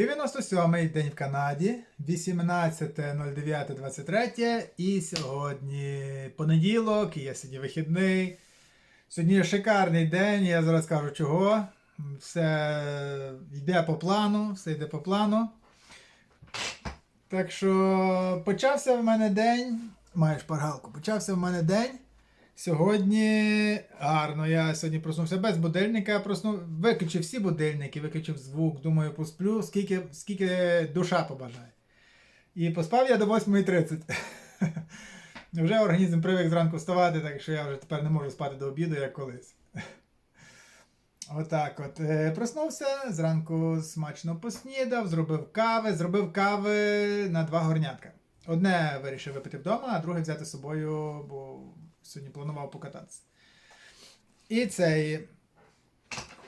97-й день в Канаді, 18.09.23 і сьогодні понеділок, і я сьогодні вихідний. Сьогодні шикарний день, я зараз скажу чого. Все йде по плану, все йде по плану. Так що почався в мене день. Маєш паргалку, почався в мене день. Сьогодні гарно. Я сьогодні проснувся без будильника, проснув, виключив всі будильники, виключив звук, думаю, посплю, скільки, скільки душа побажає. І поспав я до 8.30. Вже організм привик зранку вставати, так що я вже тепер не можу спати до обіду, як колись. Отак от. Е, Проснувся, зранку смачно поснідав, зробив кави, зробив кави на два горнятка. Одне вирішив випити вдома, а друге взяти з собою, бо сьогодні планував покататися. І цей.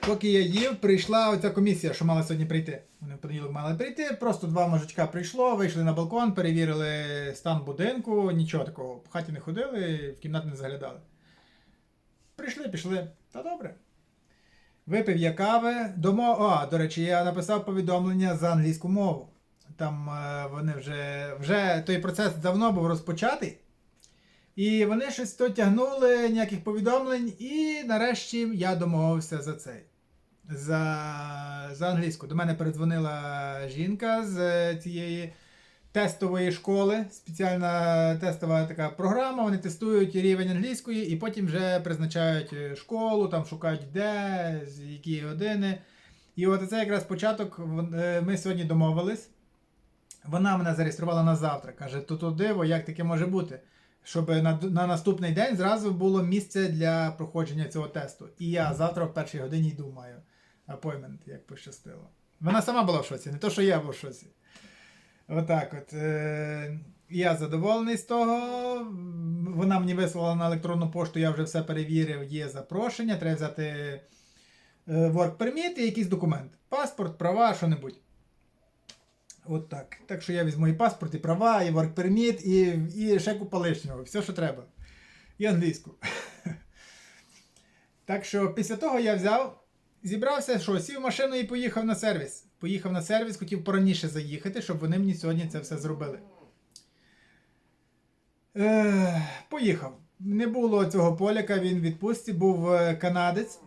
Поки я їв, прийшла оця комісія, що мала сьогодні прийти. Вони в понеділок мали прийти. Просто два мужичка прийшло, вийшли на балкон, перевірили стан будинку, нічого такого. В хаті не ходили, в кімнату не заглядали. Прийшли, пішли. Та добре. Випив я кави. Домо... А, до речі, я написав повідомлення за англійську мову. Там е, вони вже, вже той процес давно був розпочатий. І вони щось то тягнули, ніяких повідомлень, і нарешті я домовився за цей. За, за англійську. До мене передзвонила жінка з е, цієї тестової школи. Спеціальна тестова така програма. Вони тестують рівень англійської і потім вже призначають школу, там шукають де, з які години. І от це якраз початок. е, Ми сьогодні домовились. Вона мене зареєструвала на завтра. Каже, то диво, як таке може бути? Щоб на, на наступний день зразу було місце для проходження цього тесту. І я завтра в першій годині йду маю апоймент, як пощастило. Вона сама була в шоці, не то, що я був в шоці. Отак от. Е, я задоволений з того. Вона мені вислала на електронну пошту, я вже все перевірив, є запрошення, треба взяти е, work permit і якийсь документ. Паспорт, права, що-небудь. От так. Так що я візьму і паспорт, і права, і work permit, і, і ще купа лишнього. Все, що треба. І англійську. Так що після того я взяв, зібрався, що сів машину і поїхав на сервіс. Поїхав на сервіс, хотів пораніше заїхати, щоб вони мені сьогодні це все зробили. Е, поїхав. Не було цього поляка, він в відпустці, був е, канадець.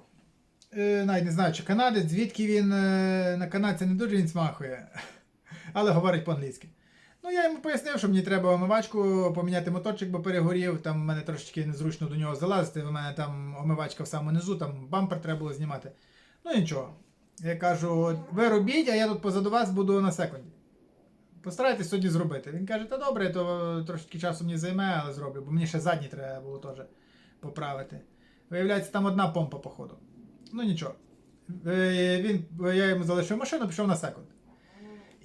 Е, навіть не знаю, чи канадець, звідки він е, на канадця не дуже він смахує, але говорить по-англійськи. Ну, я йому пояснив, що мені треба омивачку поміняти моторчик, бо перегорів. Там в мене трошечки незручно до нього залазити. У мене там омивачка в самому низу, там бампер треба було знімати. Ну нічого. Я кажу, ви робіть, а я тут позаду вас буду на секунді. Постарайтесь сьогодні зробити. Він каже, та добре, то трошки часу мені займе, але зроблю, бо мені ще задній треба було теж поправити. Виявляється, там одна помпа, походу. Ну нічого. Е, Він, я йому залишив машину, пішов на секунд.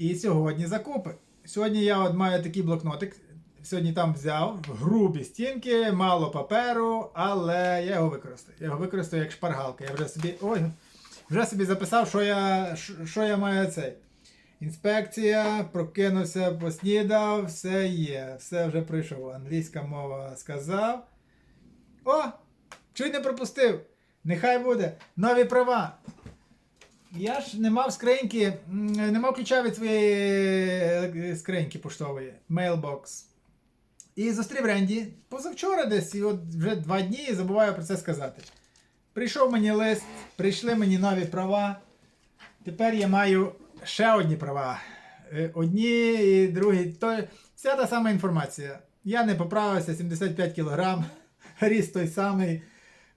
І сьогодні закупи. Сьогодні я от маю такий блокнотик. Сьогодні там взяв грубі стінки, мало паперу, але я його використаю. Я його використаю як шпаргалка. Я вже собі. Ой, вже собі записав, що я, що- я маю цей. Інспекція, прокинувся, поснідав, все є, все вже пройшов. Англійська мова сказав. О! Чуть не пропустив. Нехай буде. Нові права. Я ж не мав скриньки, не мав ключа від своєї е, скриньки поштової, Mailbox. І зустрів Ренді позавчора десь, і от вже два дні і забуваю про це сказати. Прийшов мені лист, прийшли мені нові права. Тепер я маю ще одні права. Е, Одні і другі. То вся та сама інформація. Я не поправився, 75 кг, ріст той самий,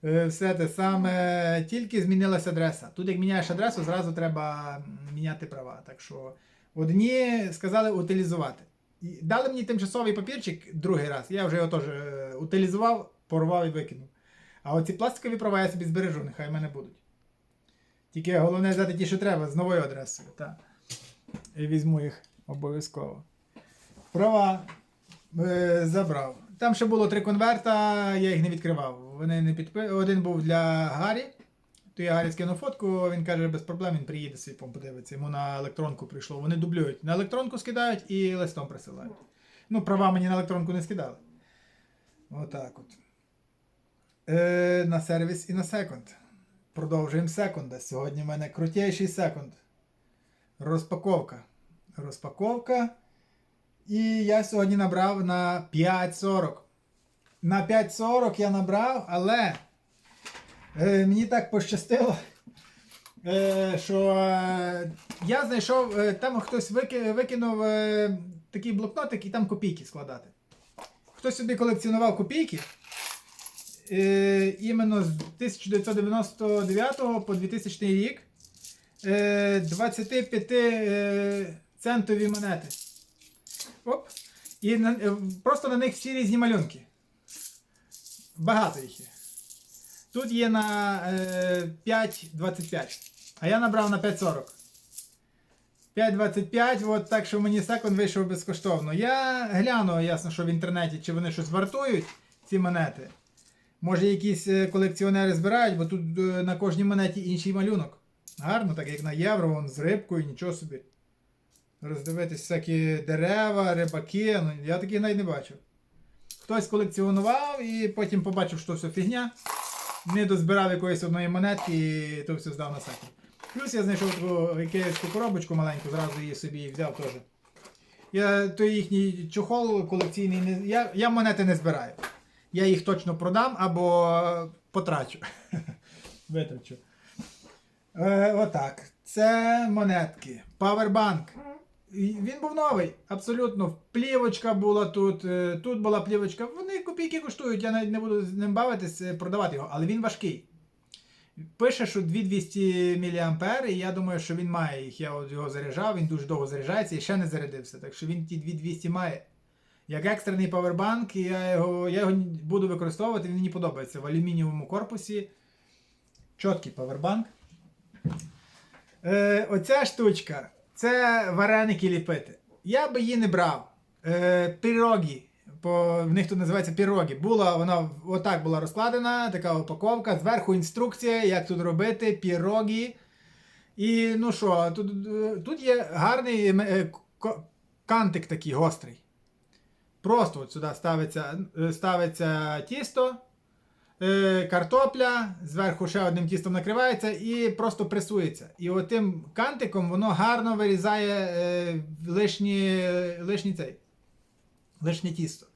все те саме, тільки змінилася адреса. Тут, як міняєш адресу, зразу треба міняти права. Так що одні сказали утилізувати. Дали мені тимчасовий папірчик другий раз, я вже його теж е, утилізував, порвав і викинув. А оці пластикові права я собі збережу, нехай в мене будуть. Тільки головне взяти ті, що треба, з новою адресою. Та. І візьму їх обов'язково. Права е, забрав. Там ще було три конверта, я їх не відкривав. Вони не підпи... Один був для Гаррі. То я Гаррі скинув фотку, він каже, без проблем він приїде свій подивиться. Йому на електронку прийшло. Вони дублюють. На електронку скидають і листом присилають. Ну, права мені на електронку не скидали. Отак от. Е, на сервіс і на секунд. Продовжуємо секунда. Сьогодні в мене крутіший секунд. Розпаковка. Розпаковка. І я сьогодні набрав на 5.40. На 5.40 я набрав, але е, мені так пощастило, е, що е, я знайшов, е, там хтось вики, викинув е, такий блокнотик і там копійки складати. Хтось собі колекціонував копійки. Е, іменно з 1999 по 2000 рік. Е, 25 е, центові монети. Оп. І на, е, просто на них всі різні малюнки. Багато їх є. Тут є на е, 5,25. А я набрав на 5,40. 5,25, от так що мені секунд вийшов безкоштовно. Я гляну, ясно, що в інтернеті, чи вони щось вартують, ці монети. Може, якісь е, колекціонери збирають, бо тут е, на кожній монеті інший малюнок. Гарно, так як на євро, вон з рибкою, нічого собі. Роздивитись всякі дерева, рибаки. Ну, я таких навіть не бачив. Хтось колекціонував і потім побачив, що все фігня. Не дозбирав якоїсь одної монетки і то все здав на секунд. Плюс я знайшов таку ікеївську коробочку маленьку, зразу її собі взяв теж. Я той їхній чохол колекційний не. Я, я монети не збираю. Я їх точно продам або потрачу. Витрачу. Е, отак. Це монетки. Powerbank. Він був новий, абсолютно. Плівочка була тут, е, тут була плівочка. Вони копійки коштують, я навіть не буду з ним бавитись, е, продавати його, але він важкий. Пише, що 2200 мА, і я думаю, що він має їх. Я от його заряджав, він дуже довго заряджається і ще не зарядився. Так що він ті 2200 має. Як екстрений павербанк, і я його, я його буду використовувати, він мені подобається в алюмінієвому корпусі. Чіткий павербанк. Е, оця штучка це вареники ліпити. Я би її не брав. Е, пірогі. По, в них тут називається пірогі. Була вона отак була розкладена, така упаковка. Зверху інструкція, як тут робити пірогі. І ну що, тут, е, тут є гарний е, ко- кантик такий гострий. Просто от сюди ставиться, е, ставиться тісто, е, картопля, зверху ще одним тістом накривається і просто пресується. І отим кантиком воно гарно вирізає е, лишні, лишній цей, лишнє тісто.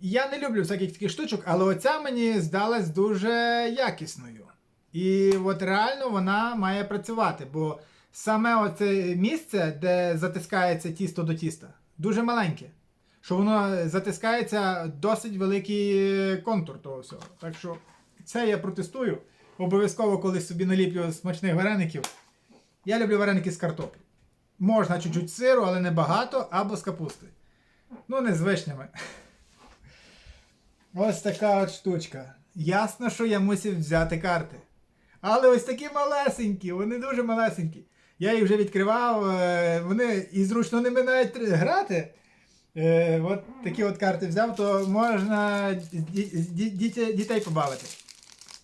Я не люблю всяких таких штучок, але оця мені здалась дуже якісною. І от реально вона має працювати, бо саме оце місце, де затискається тісто до тіста, дуже маленьке. Що воно затискається досить великий контур того всього. Так що це я протестую. Обов'язково колись собі наліплю смачних вареників. Я люблю вареники з картоплі. Можна чуть-чуть сиру, але не багато, або з капусти. Ну, не з вишнями. Ось така от штучка. Ясно, що я мусив взяти карти. Але ось такі малесенькі, вони дуже малесенькі. Я їх вже відкривав, е, вони і зручно ними навіть грати. Е, от такі от карти взяв, то можна ді- ді- дітей, побавити.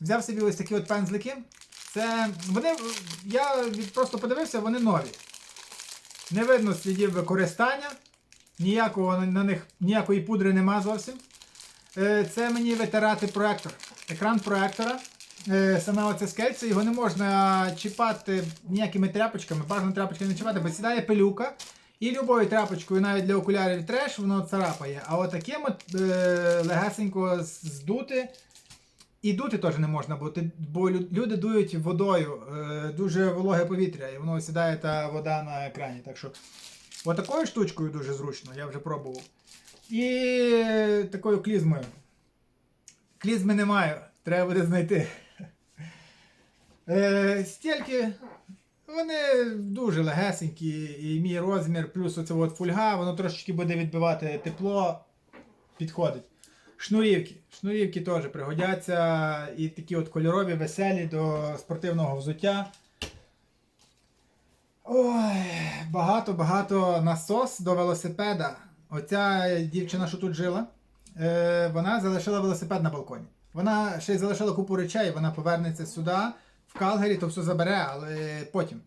Взяв собі ось такі от пензлики. Це вони, я просто подивився, вони нові. Не видно слідів використання. Ніякого на- них ніякої пудри нема зовсім. Е, Це мені витирати проектор. Екран проектора. Е, Саме оце скельце, його не можна чіпати ніякими тряпочками, бажано тряпочками не чіпати, бо сідає пилюка. І любою тряпочкою, навіть для окулярів треш, воно царапає. А от таким от е, легесенько здути. І дути теж не можна, бо, ти, бо люди дують водою, е, дуже вологе повітря, і воно сідає та вода на екрані. Так що отакою штучкою дуже зручно, я вже пробував. І такою клізмою. Клізми немає, треба буде знайти. Е, стільки, вони дуже легесенькі, і мій розмір, плюс оце от фольга, воно трошечки буде відбивати тепло, підходить. Шнурівки. Шнурівки теж пригодяться і такі от кольорові, веселі до спортивного взуття. Ой, багато-багато насос до велосипеда. Оця дівчина, що тут жила, е, вона залишила велосипед на балконі. Вона ще й залишила купу речей, вона повернеться сюди, в Калгарі, то все забере, але потім.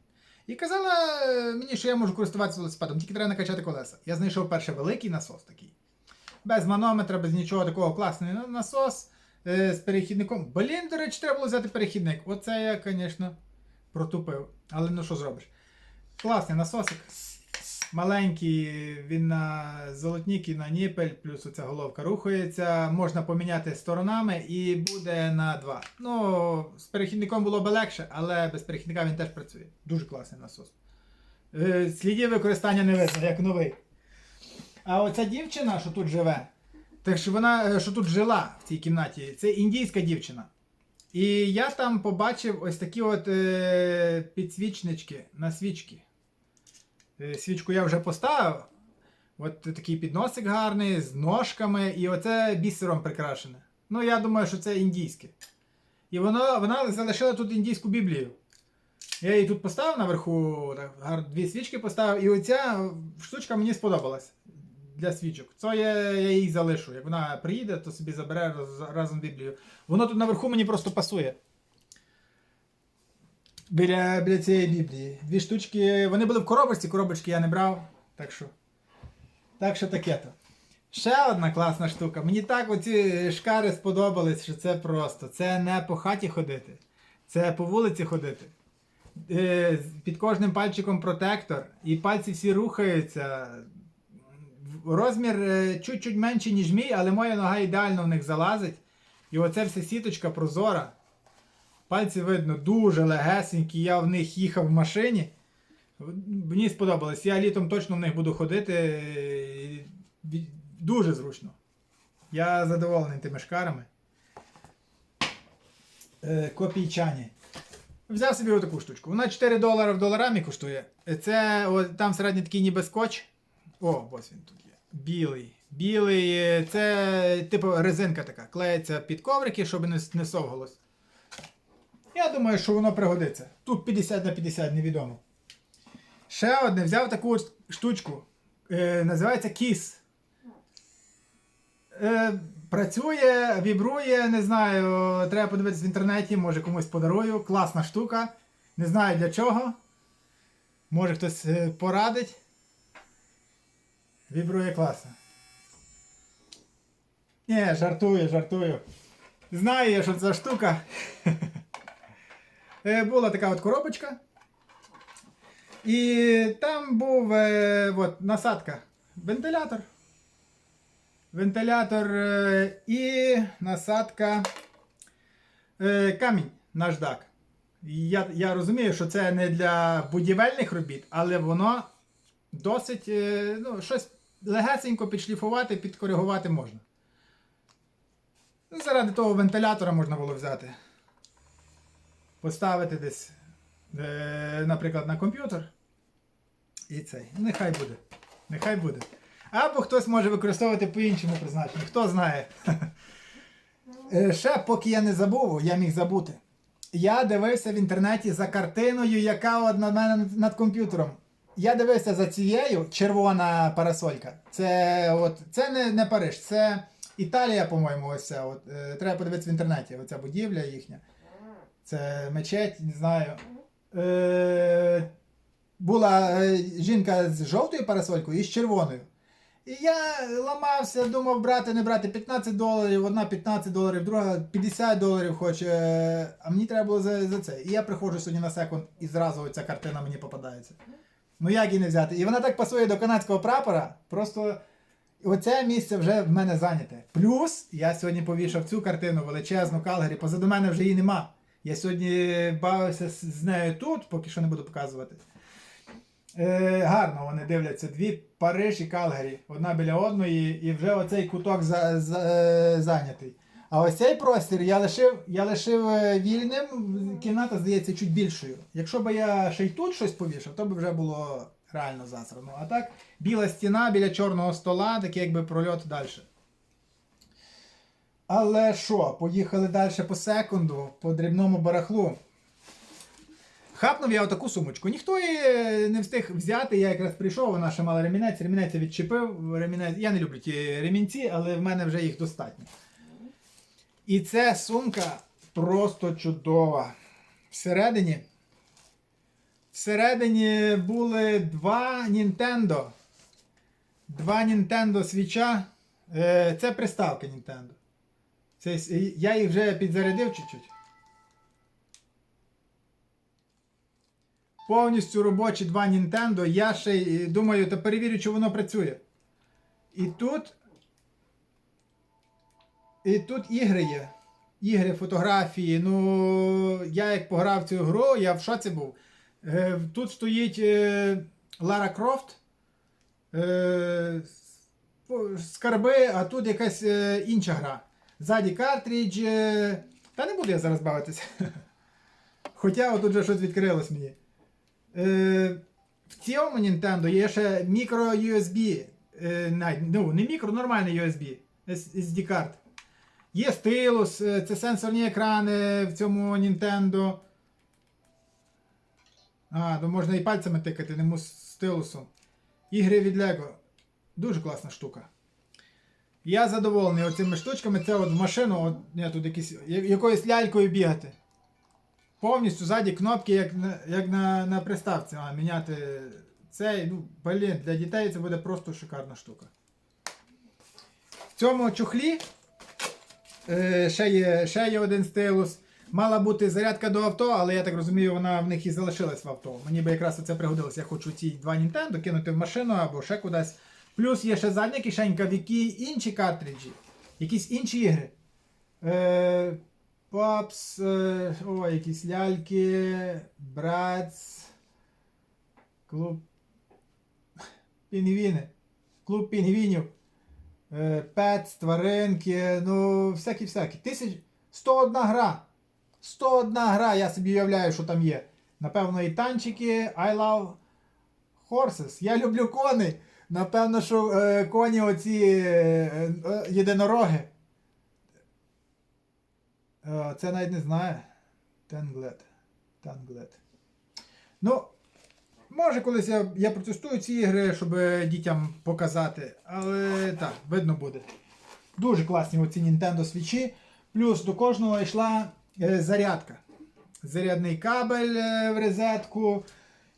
І казала е, мені, що я можу користуватися велосипедом, тільки треба накачати колеса. Я знайшов перший великий насос такий. Без манометра, без нічого такого класний насос е, з перехідником. Блін, до речі, треба було взяти перехідник. Оце я, звісно, протупив. Але ну що зробиш? Класний насосик. Маленький, він на золотник і на ніпель, плюс оця головка рухається. Можна поміняти сторонами і буде на два. Ну, з перехідником було би легше, але без перехідника він теж працює. Дуже класний насос. Е, Слідів використання не видно, як новий. А оця дівчина, що тут живе, так що вона, е, що тут жила в цій кімнаті, це індійська дівчина. І я там побачив ось такі от е, підсвічнички на свічки. Е, Свічку я вже поставив. От такий підносик гарний, з ножками, і оце бісером прикрашене. Ну, я думаю, що це індійське. І воно, вона залишила тут індійську біблію. Я її тут поставив наверху, так, дві свічки поставив, і оця штучка мені сподобалась для свічок. Це я, я її залишу. Як вона приїде, то собі забере роз- разом з Біблією. Воно тут наверху мені просто пасує. Біля, біля цієї Біблії. Дві штучки. Вони були в коробочці, коробочки я не брав. Так що. Так що таке то. Ще одна класна штука. Мені так оці шкари сподобались, що це просто. Це не по хаті ходити, це по вулиці ходити. Е, Під кожним пальчиком протектор, і пальці всі рухаються. Розмір е, чуть-чуть менший, ніж мій, але моя нога ідеально в них залазить. І оце вся сіточка прозора. Пальці видно дуже легесенькі, я в них їхав в машині. Мені сподобалось. Я літом точно в них буду ходити. Дуже зручно. Я задоволений тими шкарами. Е, Копійчані. Взяв собі отаку штучку. Вона 4 долари в доларамі коштує. Це о, там середній такий ніби скотч. О, ось він тут є. Білий. Білий, е, це типу резинка така. Клеїться під коврики, щоб не совгалось. Я думаю, що воно пригодиться. Тут 50 на 50, невідомо. Ще одне взяв таку штучку. Е, називається Kiss. Е, працює, вібрує, не знаю, треба подивитися в інтернеті, може комусь подарую. Класна штука. Не знаю для чого. Може хтось е, порадить. Вібрує класно. Ні, жартую, жартую. Знаю я, що це штука. Е, Була така от коробочка. І там був е, от, насадка. Вентилятор. Вентилятор е, і насадка камінь наждак. Я, я розумію, що це не для будівельних робіт, але воно досить ну, щось легесенько підшліфувати, підкоригувати можна. Ну, Заради того вентилятора можна було взяти. Поставити десь, е, наприклад, на комп'ютер. І цей. Нехай буде. Нехай буде. Або хтось може використовувати по іншому призначенню. Хто знає. Е, Ще поки я не забув, я міг забути. Я дивився в інтернеті за картиною, яка от на мене над комп'ютером. Я дивився за цією червона парасолька. Це от, це не, не Париж, це Італія, по-моєму, ось це. От, е, треба подивитися в інтернеті. Оця будівля їхня. Це мечеть, не знаю. Е, була е, жінка з жовтою парасолькою і з червоною. І я ламався, думав брати, не брати 15 доларів, одна 15 доларів, друга 50 доларів хоче. А мені треба було за, за це. І я приходжу сьогодні на секунд і зразу ця картина мені попадається. Ну як її не взяти? І вона так пасує до канадського прапора, просто оце місце вже в мене зайняте. Плюс я сьогодні повішав цю картину величезну Калгарі, позаду мене вже її нема. Я сьогодні бавився з- нею тут, поки що не буду показувати. Е, гарно вони дивляться. Дві Париж і Калгарі. Одна біля одної, і вже оцей куток за, за, е, зайнятий. А ось цей простір я лишив, я лишив е, вільним. Кімната здається чуть більшою. Якщо б я ще й тут щось повішав, то б вже було реально засрано. А так, біла стіна біля чорного стола, такий якби прольот далі. Але що, поїхали далі по секунду, по дрібному барахлу. Хапнув я отаку сумочку. Ніхто її е, не встиг взяти. Я якраз прийшов, вона ще мала ремінець, ремінець відчепив. Ремінець... Я не люблю ті ремінці, але в мене вже їх достатньо. І ця сумка просто чудова. Всередині. Всередині були два Nintendo. Два Nintendo свіча. Е, Це приставки Nintendo. Це, я їх вже підзарядив чуть-чуть. повністю робочі два Nintendo. Я ще думаю, та перевірю, чи воно працює. І тут. І тут ігри є. Ігри, фотографії. Ну, я як пограв цю гру, я в шоці був. Е, Тут стоїть е, Лара Крофт. Е, скарби, а тут якась е, інша гра. Ззаді картридж. Е, та не буду я зараз бавитися. Хоча отут вже щось відкрилось мені. Е, в цьому Nintendo є ще мікро USB. Е, ну, не мікро, нормальний USB. SD карт. Є стилус, е, це сенсорні екрани в цьому Nintendo. А, то можна і пальцями тикати, не стилусом. Ігри від Lego. Дуже класна штука. Я задоволений оцими штучками. Це от в машину, от, ні, тут якісь, якоюсь лялькою бігати. Повністю ззаді кнопки, як на, як на, на приставці. А, міняти цей. Ну, блін, для дітей це буде просто шикарна штука. В цьому чохлі е, ще, є, ще є один стилус. Мала бути зарядка до авто, але я так розумію, вона в них і залишилась в авто. Мені би якраз оце пригодилось. Я хочу ці два Nintendo кинути в машину або ще кудись. Плюс є ще задня кишенька, в якій інші картриджі, якісь інші ігри. Е, Попс, е, о, якісь ляльки, Братс, клуб Пінгвіни, клуб пінгвінів, е, Петс, тваринки, ну, всякі-всякі. Тисяч... 101 гра. 101 гра, я собі уявляю, що там є. Напевно, і танчики, I love horses. Я люблю коней. Напевно, що е, коні оці е, е, єдинороги. Е, Це навіть не знаю. Тенглет. Тенглет. Ну, може колись я, я протестую ці ігри, щоб дітям показати. Але так, видно буде. Дуже класні оці Nintendo свічі. Плюс до кожного йшла е, зарядка. Зарядний кабель е, в розетку.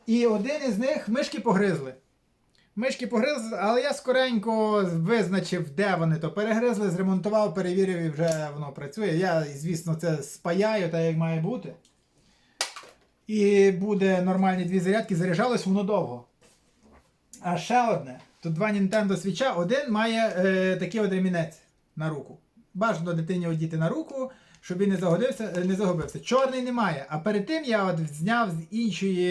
І один із них мишки погризли. Мишки погризли, але я скоренько визначив, де вони то перегризли, зремонтував, перевірив і вже воно працює. Я, звісно, це спаяю, так як має бути. І буде нормальні дві зарядки, заряджалось воно довго. А ще одне. Тут два Nintendo свіча, один має е, такий от ремінець на руку. Бажано дитині одіти на руку, щоб він не загубився, е, не загубився. Чорний немає. А перед тим я от зняв з іншої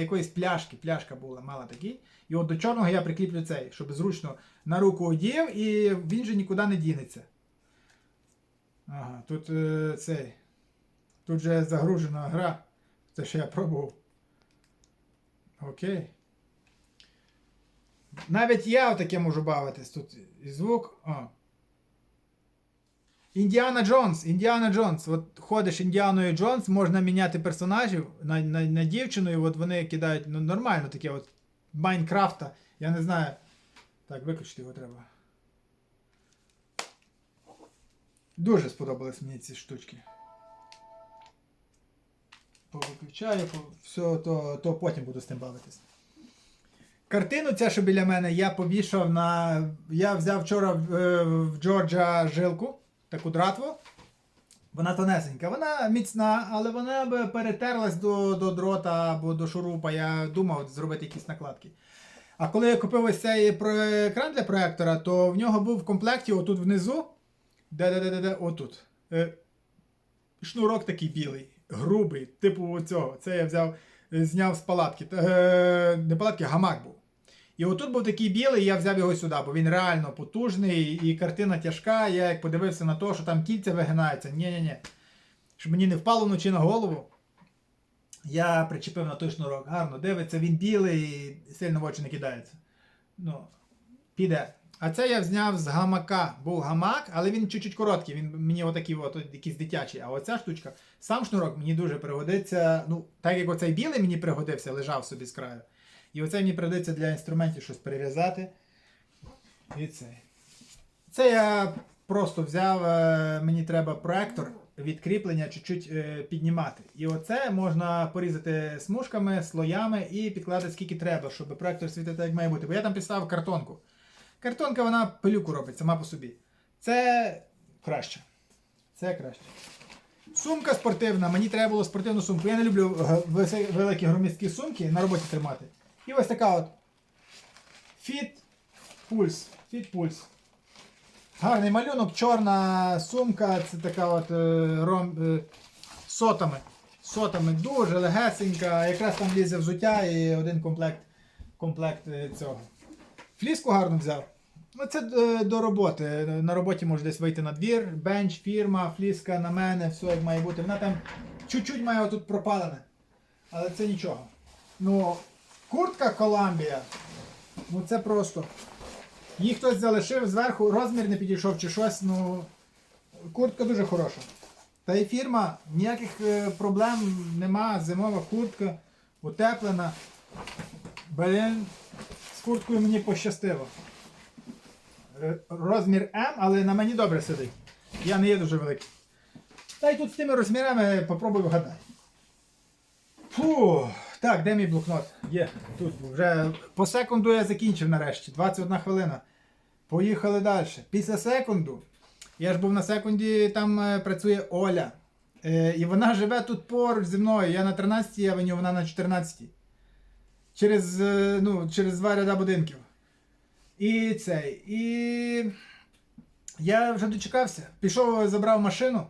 якоїсь пляшки. Пляшка була, мала такий. І от до чорного я прикріплю цей, щоб зручно на руку одів і він же нікуди не дінеться. Ага, тут е, цей. Тут же загружена гра. Це ще я пробував. Окей. Навіть я таке можу бавитись. Тут і звук. О. Індіана Джонс. Індіана Джонс. От ходиш Індіаною Джонс, можна міняти персонажів на, на, на дівчину, і от вони кидають ну, нормально таке от Майнкрафта. Я не знаю. Так, виключити його треба. Дуже сподобались мені ці штучки. Повиключаю, все, то, то потім буду з тим бавитись. Картину ця, що біля мене, я повішав на. Я взяв вчора в, е, в Джорджа жилку, таку дратву. Вона тонесенька, вона міцна, але вона б перетерлась до, до дрота або до шурупа. Я думав зробити якісь накладки. А коли я купив ось цей екран для проектора, то в нього був в комплекті отут внизу. Де-де-де-де, отут. Е, шнурок такий білий, грубий, типу оцього. Це я взяв, зняв з палатки. Е, не палатки, гамак був. І отут був такий білий, я взяв його сюди, бо він реально потужний і картина тяжка. Я як подивився на те, що там кільця вигинаються. Ні-ні-ні. Щоб мені не впало вночі на голову. Я причепив на той шнурок. Гарно дивиться, він білий і сильно в очі не кидається. Ну, піде. А це я зняв з гамака. Був гамак, але він чуть-чуть короткий. Він мені отакий, от, от, якийсь дитячий. А оця штучка, сам шнурок мені дуже пригодиться. Ну, так як оцей білий мені пригодився, лежав собі з краю. І оцей мені пригодиться для інструментів щось перев'язати. І цей. Це я просто взяв, е, мені треба проектор від кріплення чуть-чуть е, піднімати. І оце можна порізати смужками, слоями і підкладати скільки треба, щоб проектор світив так, як має бути. Бо я там підставив картонку. Картонка вона пилюку робить сама по собі. Це краще. Це краще. Сумка спортивна, мені треба було спортивну сумку. Я не люблю е, великі громіздкі сумки на роботі тримати. І ось така от Fit Pulse. Fit Pulse. Гарний малюнок, чорна сумка, це така от е, ром, е, сотами. Сотами дуже легесенька, якраз там лізе взуття і один комплект, комплект е, цього. Фліску гарно взяв. Ну, це до роботи. На роботі може десь вийти на двір, бенч, фірма, фліска на мене, все як має бути. Вона там чуть-чуть має отут пропалене. Але це нічого. Ну, куртка Коламбія. Ну це просто. Її хтось залишив зверху, розмір не підійшов чи щось, ну. Куртка дуже хороша. Та й фірма, ніяких е, проблем нема. Зимова куртка, утеплена. Блін, з курткою мені пощастило. Е, Розмір М, але на мені добре сидить. Я не є дуже великий. Та й тут з тими розмірами попробуй вгадай. Фу, так, де мій блокнот? Є, тут вже по секунду я закінчив нарешті. 21 хвилина. Поїхали далі. Після секунду. Я ж був на секунді, там е, працює Оля. Е, і вона живе тут поруч зі мною. Я на 13-й авеню, вона на 14-й. Через, е, ну, через два ряда будинків. І цей. І я вже дочекався. Пішов, забрав машину.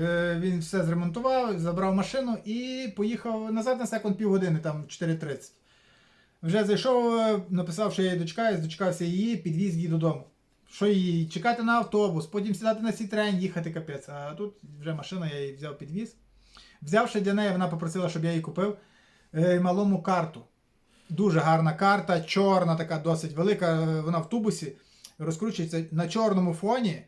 Е, Він все зремонтував, забрав машину і поїхав назад на секунд півгодини, там 4.30. Вже зайшов, е, написав, що я її дочекаюсь, дочекався її, підвіз її додому. Що її чекати на автобус, потім сідати на сітрень, їхати капець. А тут вже машина, я її взяв підвіз. Взявши для неї, вона попросила, щоб я їй купив е, малому карту. Дуже гарна карта, чорна, така досить велика. Вона в тубусі розкручується на чорному фоні.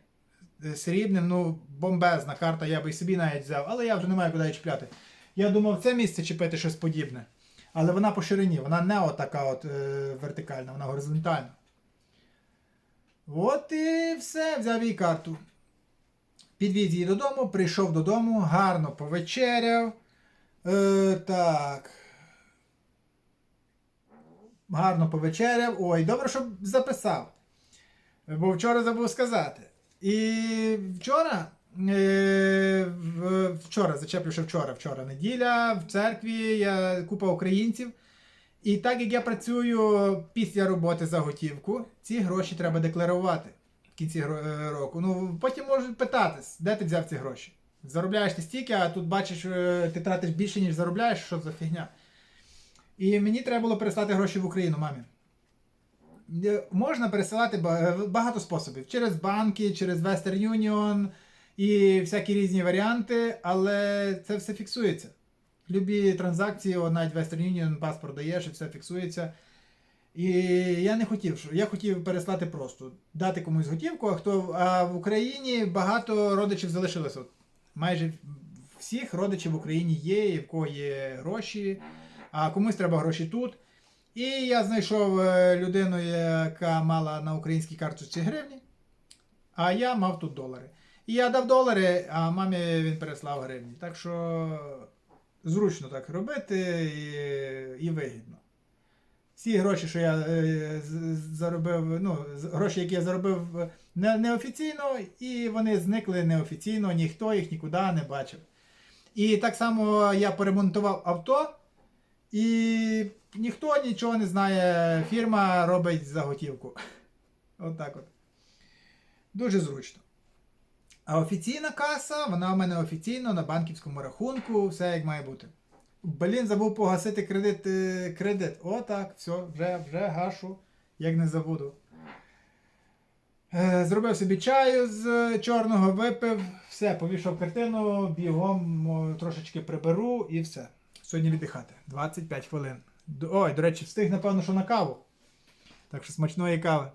Е, Срібним, ну, бомбезна карта, я би собі навіть взяв, але я вже не маю куди її чіпляти. Я думав, це місце чіпити щось подібне. Але вона по ширині, вона не отака от е, вертикальна, вона горизонтальна. От і все, взяв їй карту. Підвіз її додому, прийшов додому, гарно повечеряв. Е, так. Гарно повечеряв. Ой, добре, що записав. Бо вчора забув сказати. І вчора. Е, вчора, зачеплю, що вчора, вчора неділя, в церкві я купа українців. І так як я працюю після роботи за готівку, ці гроші треба декларувати в кінці е, року. Ну, потім можуть питатись, де ти взяв ці гроші. Заробляєш ти стільки, а тут бачиш, е, ти тратиш більше, ніж заробляєш, що за фігня. І мені треба було переслати гроші в Україну, мамі. Е, Можна пересилати багато способів. Через банки, через Western Union і всякі різні варіанти, але це все фіксується. Любі транзакції, навіть Western Union паспорт даєш і все фіксується. І я не хотів, я хотів переслати просто, дати комусь готівку, а хто а в Україні багато родичів залишилося. Майже всіх родичів в Україні є, і в кого є гроші, а комусь треба гроші тут. І я знайшов е, людину, яка мала на українській карточці гривні, а я мав тут долари. І я дав долари, а мамі він переслав гривні. Так що зручно так робити і, і вигідно. Всі гроші, що я е, заробив, ну, гроші, які я заробив е, неофіційно, і вони зникли неофіційно, ніхто їх нікуди не бачив. І так само я поремонтував авто, і ніхто нічого не знає. Фірма робить заготівку. От так от. Дуже зручно. А офіційна каса, вона в мене офіційно на банківському рахунку, все як має бути. Блін, забув погасити кредит. е, кредит. Отак, все, вже, вже гашу, як не забуду. Е, Зробив собі чаю з чорного, випив, все, повішав картину, бігом трошечки приберу і все. Сьогодні віддихати. 25 хвилин. Ой, до речі, встиг, напевно, що на каву. Так що смачної кави.